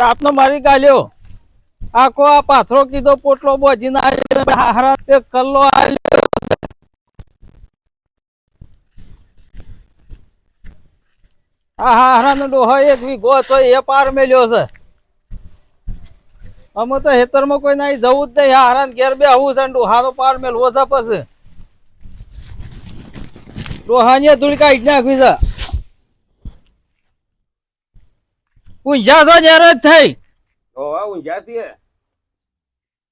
તાપનો મારી ગાલ્યો. આખો આ પાથરો કીધો, પોટલો બોજી ના હારા એક કલ્લો આલ્યો. આ ડોહો એક વીઘો હતો, એ પાર મેલ્યો છે. અમે તો હેતરમાં કોઈ ના જવું જ નહીં, હારાને ઘેર બે આવું છે ડોહાનો પાર મેલવો છે ડોહાની ધૂળ કાઢી નાખવી છે. ઊંઝા છો જ્યારે જ થઈ. ઓવા ઊંઝા થી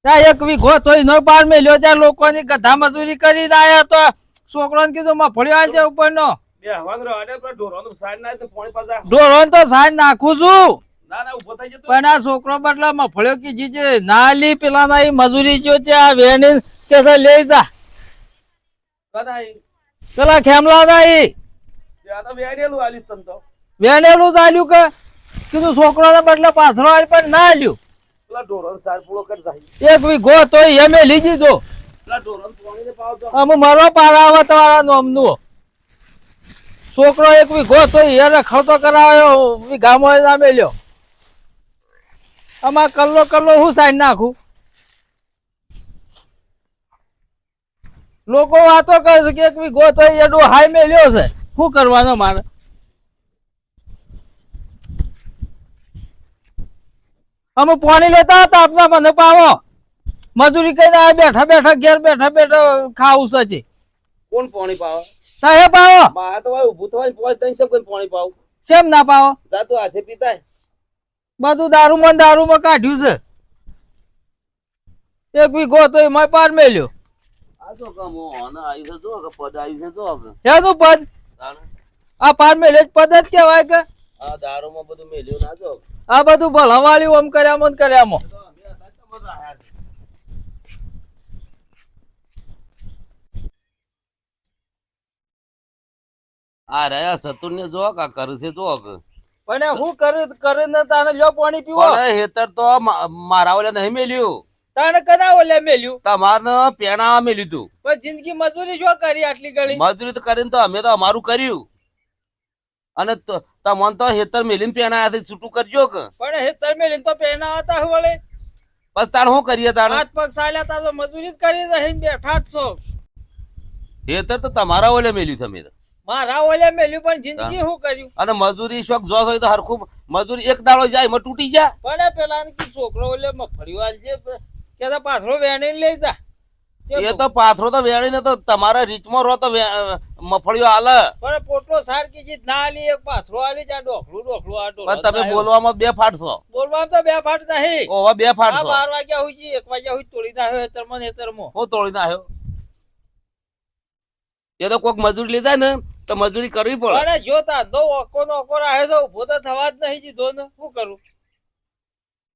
ત્યાં એક વીઘો તોય ન પાર મેલ્યો ત્યાં લોકોની ગધા મજૂરી કરી આયા તો છોકરાને કીધું મફળ્યો આલ છે ઉપરનો. ઢોરોનું સાઈડ ના તો સાંજ નાખું છું. પણ આ છોકરો બદલા મફળ્યો કીધી છે ના લી પેલા ના ઈ મજૂરી જો છે આ વેણી કે લઈ જા. પેલા ખેમલા ના તો વેણેલું ચાલ્યું કે કીધું છોકરાને બદલે પાથરો આલ પણ ના લ્યો. એક વીઘો તોય એમે લીજી દો. તો અમે મારો પારા આવે તમારા નોમનું. છોકરો એક વીઘો તો એ ખર્ચો કરાવ્યો વીઘામાં ના મેલ્યો આમાં કલ્લો કલ્લો હું સાઈડ નાખું? લોકો વાતો કરે છે કે એક વીઘો તો એડો હાઈ મેલ્યો છે. શું કરવાનો મારે? અમે પાણી લેતા હતા આપના મને પાવો. મજૂરી કરીને બેઠા બેઠા ઘેર બેઠા બેઠા ખાવું છે. કોણ પોણી પાવો? સાહેબ પાવો. માં તો ઊભું થવાય પોચ ત્રણ કોઈ પાણી પાવો? કેમ ના પાવો? જા તો હાથે પીતાય. બધું દારૂમાં દારૂ દારૂમાં કાઢ્યું છે. એક વીઘો તો એમાં પાર મેલ્યો. આ તો કમો અને આવી છે જો કે પદ આવી છે તો આપણે હેનું પદ? તાણે આ પાર મેલ્યો જ પદ જ કહેવાય કે? આ દારૂમાં બધું મેલ્યું ના જો. આ બધું ભલવાળ્યું આમ કર્યા ને કર્યા છે. આ રહ્યા સતુર ને જો કા કરશે જો પણ હું કરી કરીને તાને જો પાણી પીવો. અરે હેતર તો મારા ઓલે નહીં મેલ્યું. તાને કદા ઓલે મેલ્યું? તમારને પેણા મેલ્યું તું. પણ જિંદગી મજૂરી જો કરી આટલી ગળી? મજૂરી તો કરીને તો અમે તો અમારું કર્યું. અને તમને તો હેતર મેલીન હાથે છૂટું કરજો કે. પણ હેતર મેલીન તો હતા વળે. બસ તાર શું કરીએ તાર હાથ પગ સાલ્યા તાર તો મજૂરી જ કરી રહીને બેઠા જ છો. હેતર તો તમારા ઓલે મેલ્યું તમે તો. મારા ઓલે મેલ્યું પણ જિંદગી શું કર્યું? અને મજૂરી શોખ જો હોય તો હરખું મજૂરી એક દાડો જાય એમાં તૂટી જાય. પણ પેલા છોકરો ઓલે મફળ્યું જે કે પાથરો વેણી લઈ જા. એ તો પાથરો તો વેણીને તો તમારા રીચમાં રહો તો મફળીઓ હાલે. પણ પોટલો સાર કીધી ના આલી એક પાથરો આલી જા ડોકલું ડોકલું આ પણ ડોલો તમે બોલવામાં બે ફાટશો બોલવામાં તો બે ફાટ નહીં. ઓવા બે ફાટશો બાર વાગ્યા હોય છે એક વાગ્યા હોય તોડી નાખ્યો હેતરમાં હેતરમાં. હું તોડી નાખ્યો? એ તો કોઈક મજૂરી લીધા ને તો મજૂરી કરવી પડે. અરે જોતા દો ઓકો નો ઓકો રાહે તો ઊભો તો થવા જ નહીં દીધો ને શું કરું?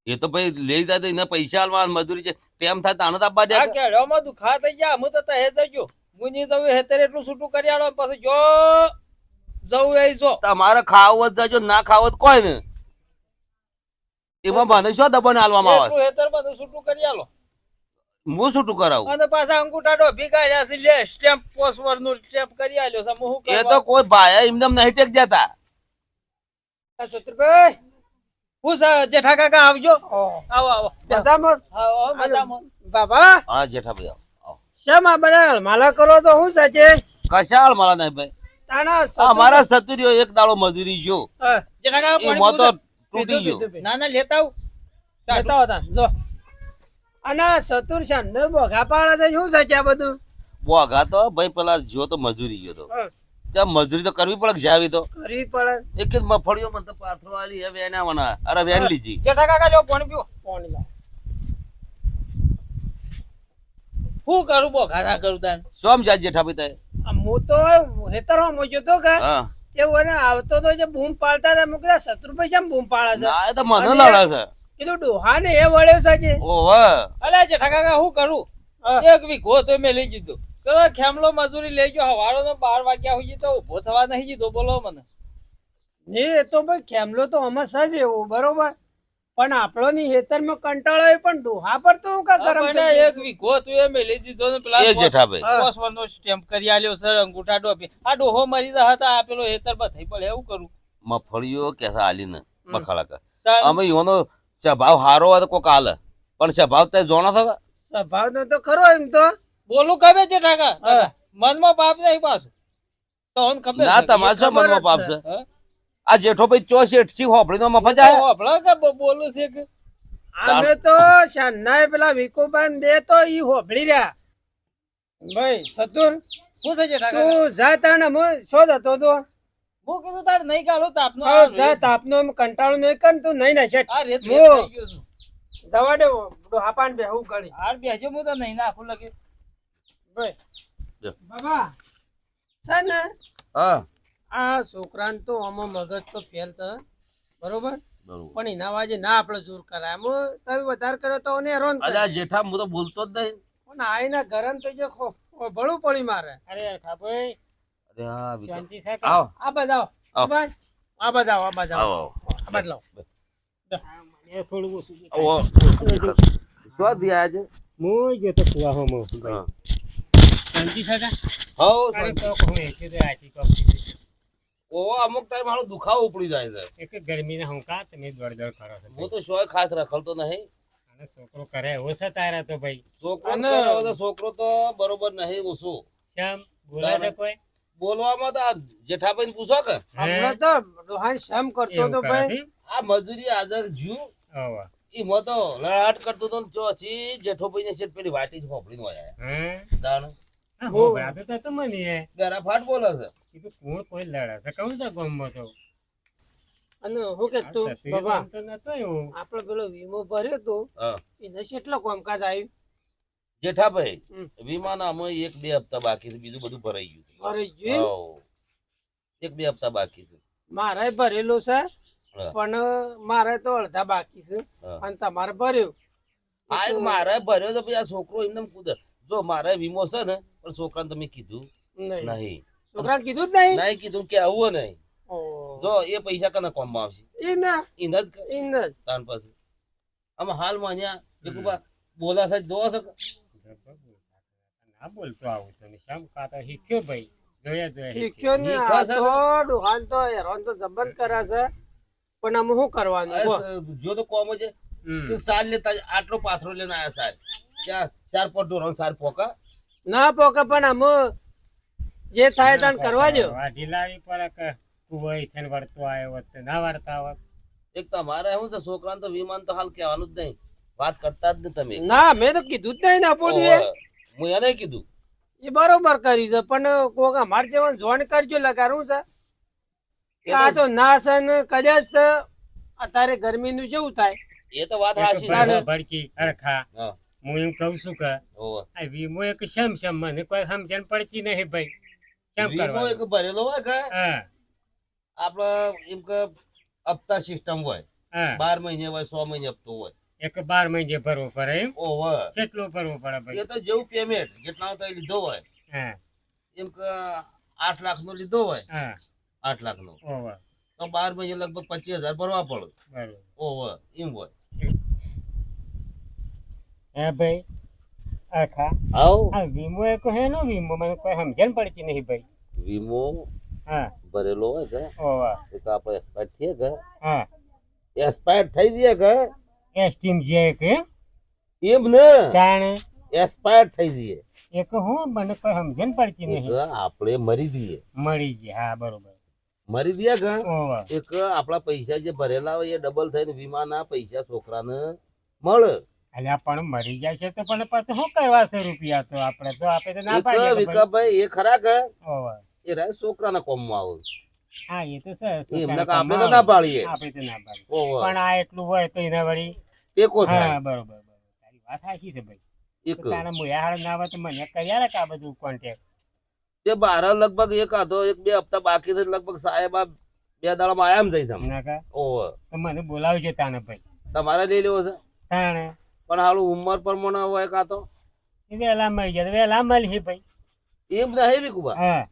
એ તો ભાઈ લઈ જાય એને પૈસા આલવા મજૂરી છે. તેમ થાય તાને આપવા દે. કેળવામાં દુખા થઈ ગયા હું તો હે જજો મુની તો હેતર એટલું છૂટું કરી આલો પછી જો જવું એ જો. તમારે ખાવ જ જજો ના ખાવ જ કોઈ ને એમાં મને શું દબાણ હાલવામાં આવે? એટલું હેતર બધું છૂટું કરી આલો. હું છૂટું કરાવું? અને પાછા અંગૂઠા ડોભી કાઢ્યા છે લે સ્ટેમ્પ પોસ્ટવરનું સ્ટેમ્પ કરી આલ્યો છે હું એ તો કોઈ ભાઈ એમને એમ નહીં ટેક જતા. છત્રભાઈ હું જેઠા કાકા આવજો. આવો આવો. બધામાં? આવો આવો, મજામાં. બાબા? હા જેઠાભાઈ આવો, આવો. શેમ આ બધા માલા કરો તો હું સાચે? કશાળ મળે નહીં ભાઈ? તાણા અમારા એક દાડો મજૂરી જો. જેઠા કાકા મોતો તૂટી ગયો? ના ના લેતા આવું. લેતા જો. અને સતુર છે અંદર બોઘા પાડે છે શું સાચે આ બધું? બોઘા તો ભાઈ પેલા જો તો મજૂરી ગયો તો. ત્યાં મજૂરી તો કરવી પડે જાવી તો? કરવી પડે. એક જ મફળીઓ મને તો પાથરો આલી હવે એના વના અરે વેન લીજી જેઠા કાકા જો પાણી પીઓ. પાણી લાવ. હું કરું બોઘા ના કરું તાન. સોમ જા જેઠા પિતા આ હું તો હેતરમાં મોજો તો કે હા. તે વને આવતો તો જે બૂમ પાડતા હતા મેં કીધું આ શત્રુભાઈ કેમ બૂમ પાડે છે? ના એ તો મને લડે છે. કીધું ડોહા ને એ વળ્યો સાચે ઓહો. અલે જેઠા કાકા હું કરું? હા. એક વીઘો તો મેં લઈ દીધો પેલો ખેમલો મજૂરી લઈ ગયો હવારો નો બાર વાગ્યા હોય તો ઊભો થવા નહીં જીધો બોલો મને. ને એ તો ભાઈ ખેમલો તો અમે જ એવો બરોબર? પણ આપણો ની હેતરમાં કંટાળો એ પણ ડોહા પર તો હું કા ગરમ થઈ એક વીઘો તું એ મેલી દીધો ને પેલા એ જેઠાભાઈ. હા. પોસ્ટવરનો સ્ટેમ્પ કરી આલ્યો સર અંગૂઠા ડોપી આ ડોહો મરી રહ્યા હતા આ પેલો હેતર થઈ પડે એવું કરું. મફળીઓ કેસા આલી ને બખાડા કર. અમે યોનો સ્વભાવ હારો હોય તો કોક હાલે પણ સ્વભાવ તે જોણો છો કે? સ્વભાવ નો તો ખરો એમ તો. બોલું કમે છે ઠાકા હા. મનમાં પાપ નહીં પાછું. તો ઓન ખબર ના છે. તમારે શું ખબર મનમાં પાપ છે. આ જેઠો ભાઈ ચો શેઠસી હોપડીનો મફત તો આયા હોપડા કે બોલું છે કે? અમે તો શાનનાય પેલા વિકુબાન બે તો ઈ હોપડી રહ્યા. ભાઈ સતુર શું છે ઠાકા તું જા તાણ હું શો જતો તો? હું કીધું તાર નહીં કાલો તાપનો હા, જા તાપનો કંટાળો નહીં કર તું નહીં ના શેઠ. આ રેત હું. થઈ ગયો છું. જવા દે હાપાન બે હું કરી હાર બેજો હું તો નહીં નાખું લગે. બાબા. છે ને? હા. આ છોકરાને તો આમાં મગજ તો ફેલ તો બરોબર? બરોબર. પણ એના વાજે ના આપણે જોર કરાય આમ તમે વધારે કરો તો એને હેરાન કરે. જેઠા હું તો બોલતો જ નહીં. પણ આઈના ગરમ તો જો ભળું પડી મારે. અરે ખાભાઈ અરે હા શાંતિ છે કે? આ બધાઓ ભાઈ આ બધાઓ આ બધાઓ આવો. આ મને થોડું ઓછું આવો. શું થયા આજે? હું ગયો તો કુવાહોમાં. હા. શાંતિ છે કે? હઉ અરે શાંતિ. કોક હું એસી તો આથી કોક કીધું. ઓવો અમુક ટાઈમ હાલો દુખાવો ઉપડી જાય છે. એક ગરમીના હંકા તમે દોડ દોડ કરો છો. હું તો શોય ખાસ રખડતો નહીં. અને છોકરો કરે એવો છે તારા તો ભાઈ. છોકરો તો છોકરો તો બરોબર નહીં ઓછું શ્યામ બોલાય છે કોઈ? બોલવામાં તો જેઠાભાઈ પૂછો કે? હમણાં તો ડોહાન શમ કરતો તો ભાઈ? આ મજૂરી આદર જ્યું. હોવે. તો લડાટ કરતો તો જેઠોભાઈ ને પેલી વાટી જ હોપડી નો આયા હા? તાણ હા, હોભળાતું તો મને એ. ફાટ બોલે છે. કીધું કોણ કોઈ લડે છે? કહું છે ગામમાં તો. અને હું કે તું બાબા. આપણે પેલો વીમો ભર્યો તો એને કેટલો કામકાજ આવ્યું. જેઠાભાઈ. વીમાના અમે એક બે હપ્તા બાકી છે બીજું બધું ભરાઈ ગયું છે. ગયું? એક બે હપ્તા બાકી છે. મારે ભરેલો છે પણ મારે તો અડધા બાકી છે. અને તમારે ભર્યું. આ મારે ભર્યો તો પછી આ છોકરો એમને કૂદે જો મારે વીમો છે ને પણ છોકરાને તમે કીધું? નહીં. નહીં. છોકરાને કીધું જ નહીં? નહીં કીધું કે આવું નહીં. જો એ પૈસા કને કોમમાં આવશે? ઈ ના. એને જ ઈ જ. તાન પાસે આમાં હાલમાં અહીંયા એકુબા બોલા છે જોવો છો. ના બોલતો આવું તમે. શામ કા તો શીખ્યો ભાઈ. જોયા જોયા શીખ્યો ને. તો ડોહાન તો હેરાન તો જબર કરે છે. પણ આમ શું કરવાનું જો તો કોમ છે સાર લેતા આટલો પાથરો લઈને આયા સાર ચાર ચાર પર ઢોરણ સાર પોકા. ના પોકે પણ આમ જે થાય તાન કરવા જો વાઢી લાવી પડે કે કુવાઈ થઈને વળતો આવ્યો હોત તો ના વર્તા હોત. એક તમારે શું છે છોકરાને તો વિમાન તો હાલ કહેવાનું જ નહીં. વાત કરતા જ નહીં તમે. ના મેં તો કીધું જ નહીં ના પોલીએ. હું એને કીધું. એ બરોબર કરી છે પણ કોક અમારે જેવાનું જોણ કરજો લગાડું છે. આ તો ના છે ને કદાચ અત્યારે ગરમીનું જેવું થાય. એ તો વાત. ભાઈ ભડકી અરખા હા એમ કઉ છું કે. આ વીમો એક શમ શમ મને કોઈ સમજણ પડતી નહીં ભાઈ. કેમ વીમો એક ભરેલો હોય કે હા. એમ કે હપ્તા સિસ્ટમ હોય. બાર મહિને હોય સો મહિને હપ્તો હોય. એક બાર મહિને ભરવો પડે એમ? ઓહો કેટલું ભરવું પડે એ તો જેવું પેમેન્ટ જેટલા તો લીધો હોય. હા. એમ કે આઠ લાખ નો લીધો હોય. હા. આઠ લાખ નો તો બાર મહિને લગભગ પચીસ હજાર ભરવા પડે. ઓહો એમ હોય. હે ભાઈ? આખા? આવ. આ વીમો એક હેનો વીમો? મને કોઈ સમજણ પડતી નહીં ભાઈ. વીમો? હા. ભરેલો હોય કે આપણે એક્સપાયર થઈએ કે હા. એક્સપાયર થઈ જઈએ કે એસ્ટીમ જે કે એમ ને? જાણે. એક્સપાયર થઈ જઈએ. એક હું મને કોઈ સમજણ પડતી નહીં. આપણે મરી દઈએ મળી જઈએ. હા બરોબર. મરી દઈએ કે એક આપણા પૈસા જે ભરેલા હોય એ ડબલ થઈને વીમાના પૈસા છોકરાને મળે. અલ્યા પણ મરી જાય છે તો પણ પછી શું કરવા છે રૂપિયા તો? આપણે તો આપણે તો ના પાડીએ કે એ ખરા કે? એ રાય છોકરાના કોમમાં આવે. હા એ તો છે એમને આપણે તો ના પાડીએ. આપણે તો ના પાડીએ. પણ આ એટલું હોય તો એના વળી ટેકો થાય. બરોબર બરોબર. તારી વાત સાચી છે ભાઈ. એક. તારા મોયા હાડ ના આવે તો મને કર્યા રે કે આ બધું કોન્ટેક્ટ તે બાર લગભગ એક આધો એક બે હપ્તા બાકી છે લગભગ સાહેબ આ બે દાડામાં આયામ જઈ તમે ઓહો મને બોલાવજો તાને ભાઈ. તમારે લઈ લેવો છે? તાણે? પણ હાલું ઉંમર પ્રમાણે હોય કાં તો? વેલા મળી જાય વેલા મળી ભાઈ. એ બધા હે વિકુબા હા.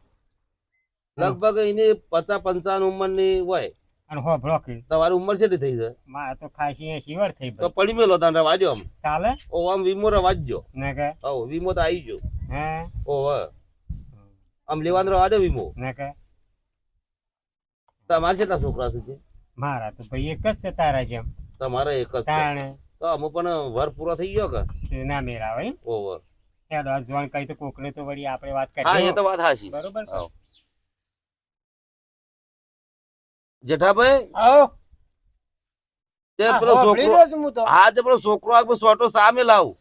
લગભગ એની પચાસ પંચાવન ઉંમરની હોય. અને હો બ્રોકી તમારી ઉંમર છે થઈ છે મારે તો ખાસી એસી વર્ષ થઈ તો પડી મેલો તાને રવાજો આમ. ચાલે? ઓ આમ વીમો રવાજજો ને કે. ઓ વીમો તો આવી ગયો. હે? ઓ આમ લેવાનો રવાજો વીમો. ને કે. તમારે કેટલા છોકરા છે મારા તો ભાઈ એક જ છે તારા જેમ. તમારે એક જ છે. તાણે. તો અમે પણ વર પૂરો થઈ ગયો કે? ના મેળ આવે ઓવર જોણ કઈ તો કોકને તો વળી આપણે વાત હા એ તો વાત હાશી બરોબર જેઠાભાઈ? આવો. તે પેલો છોકરો હા તે. પેલો છોકરો આ સોટો સામે લાવું.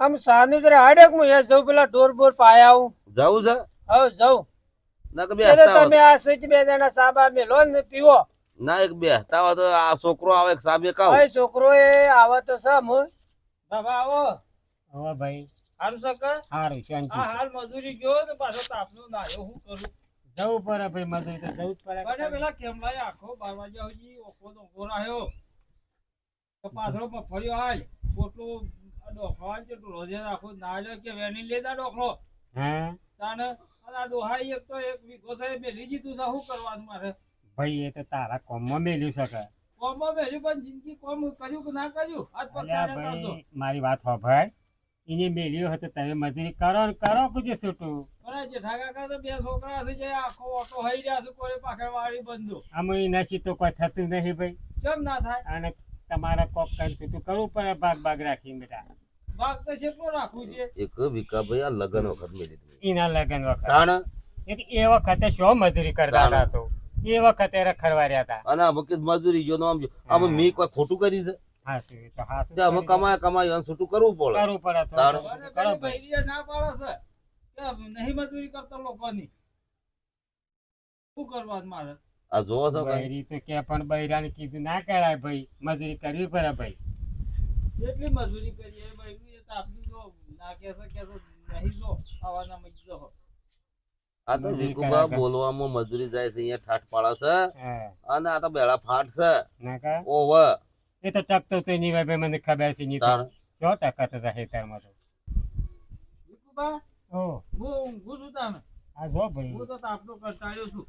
આમ સાનું જરા હાડે કે હું? યાર જઉં પેલા ઢોર બોર પાયા આવું. જવું છે? હવે જઉં. ના કે બે તમે આ સચ બે જણા સાબા મેલો ને પીવો. ના એક બે હસતા તો આ છોકરો આવે એક સામે કાવ ભાઈ છોકરો એ આવે તો સમ સભા આવો. હવે ભાઈ. હારું સકર સારું શાંતિ આ હાલ મજૂરી ગયો તો પાછો તાપનો નાયો હું કરું? જવું પડે ભાઈ મજૂરી તો જવું જ પડે. પેલા ભાઈ આખો બાર વાગ્યા સુધી ઓખો દોખો રહ્યો. તો પાછળ મગફળીઓ હાલ પોટલો ડોખો હાલ છે રોજે આખો ના લે કે વેની લેતા ડોખલો હા? તાને આ ડોહાઈ એક તો એક વીઘો થાય મેલી દીધું છે શું કરવાનું મારે? ભાઈ એ તો તારા કોમમાં મેલ્યું શકે કોમમાં મેલ્યું પણ જિંદગી કોમ કર્યું કે ના કર્યું? આજ ભાઈ મારી વાત સાંભળ એને મેલ્યું હતો તમે મજૂરી કરો ને કરો કુજે છૂટું. પણ આ જેઠા કાકા તો બે છોકરા છે જે આખો ઓટો હઈ રહ્યા છે કોઈ પાછળ વાળી બંધુ. આમાં એ નશી તો કોઈ થતું નહીં ભાઈ. કેમ ના થાય? અને તમારે કોક કરી છૂટું કરવું પડે ભાગ ભાગ રાખીને બેટા. ભાગ તો કેટલો રાખવું છે? એક વિકાભાઈ આ લગન વખત મેલી એના લગન વખત. તાણ? એ વખતે શું મજૂરી કરતા હતો તો? એ વખતે રખડવા રહ્યા હતા. અને અમુક મજૂરી ગયો આમ આમ મી કોઈ ખોટું કરી છે? અમે કમાય કમાય અને છૂટું કરવું પડે. કરવું પડે તો. કરો ભાઈ ના પાડે છે. કે નહીં મજૂરી કરતા લોકોની. શું કરવાનું મારે? આ જોવો છો ભાઈ. બૈરી તો કે પણ બૈરાને કીધું ના કરાય ભાઈ મજૂરી કરવી પડે ભાઈ. કેટલી મજૂરી કરીએ તો આપણી જો ના કેસો કેસો નહીં જો ખાવાના મજી જો આ તો મજૂરી વિકુભા. બોલવામાં મજૂરી જાય છે અહીંયા ઠાઠ પાડે છે. હા. અને આ તો બેળા ફાટ છે. ઓવ એ તો ચકતો તો નહીં ભાઈ મને ખબર છે ની તો જો ટકા તો ખેતરમાં તો. વિકુભા ઓ. હું ઊંઘું છું તમે આ જો ભાઈ. હું તો તાપનો કંટાળ્યો છું.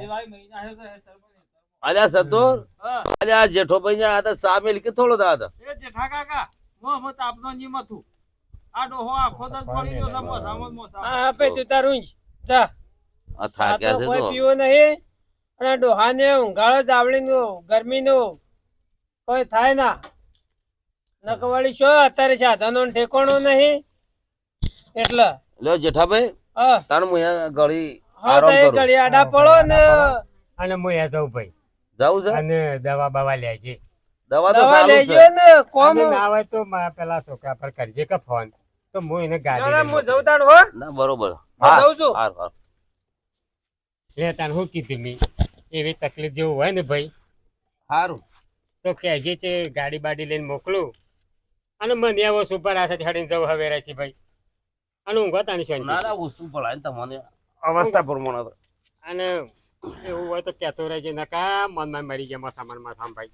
એ ભાઈ મહિના આવ્યો છે હેતરમાં ને હેતરમાં. અલ્યા સતુર. અલ્યા આ જેઠો ભાઈ આ તો સામેલ કે થોડો દાદા એ જેઠા કાકા મો મત આપનો હતું. આ ડોહો આખો દસ પડી ગયો સમો મોસામાં જ મોસામાં. હા પે તું તારું ઈજ. જા. આ થાક્યા તો છે કોઈ પીવો નહીં. અને ડોહાને ઊંઘાળો જાવડીનું ગરમીનું. કોઈ થાય ના. નકવાળી છો? અત્યારે સાધનો ઠેકાણો નહીં. એટલે. લ્યો જેઠાભાઈ તાર મુયા ગળી આરામ કરું. ઘડી આડા પડો ને. અને મુયા જઉં ભાઈ. જાવું છે? અને દવા બવા લેજે દવા તો દવા સારું છે. ને કોમ. ના હોય તો પેલા છોકરા પર કરજે કે ફોન. તો હું એને ગાડી ના, હું જઉં તાણ હો. ના બરોબર. જઉં છું? હાર હાર લે તાન હું કીધું મી? એવી તકલીફ જેવું હોય ને ભાઈ. હારું. તો કહેજે તે ગાડી બાડી લઈને મોકલું. અને મને આવો સુપર આશા છાડીને જવું હવે રહેશે ભાઈ. અને ઊંઘો તાની શાંતિ ના ના વસ્તુ તમને? અવસ્થા પ્રમાણે અને એવું હોય તો કહેતો રહેજે નકા મનમાં મરી ગયા માથામાં ને માથામાં ભાઈ.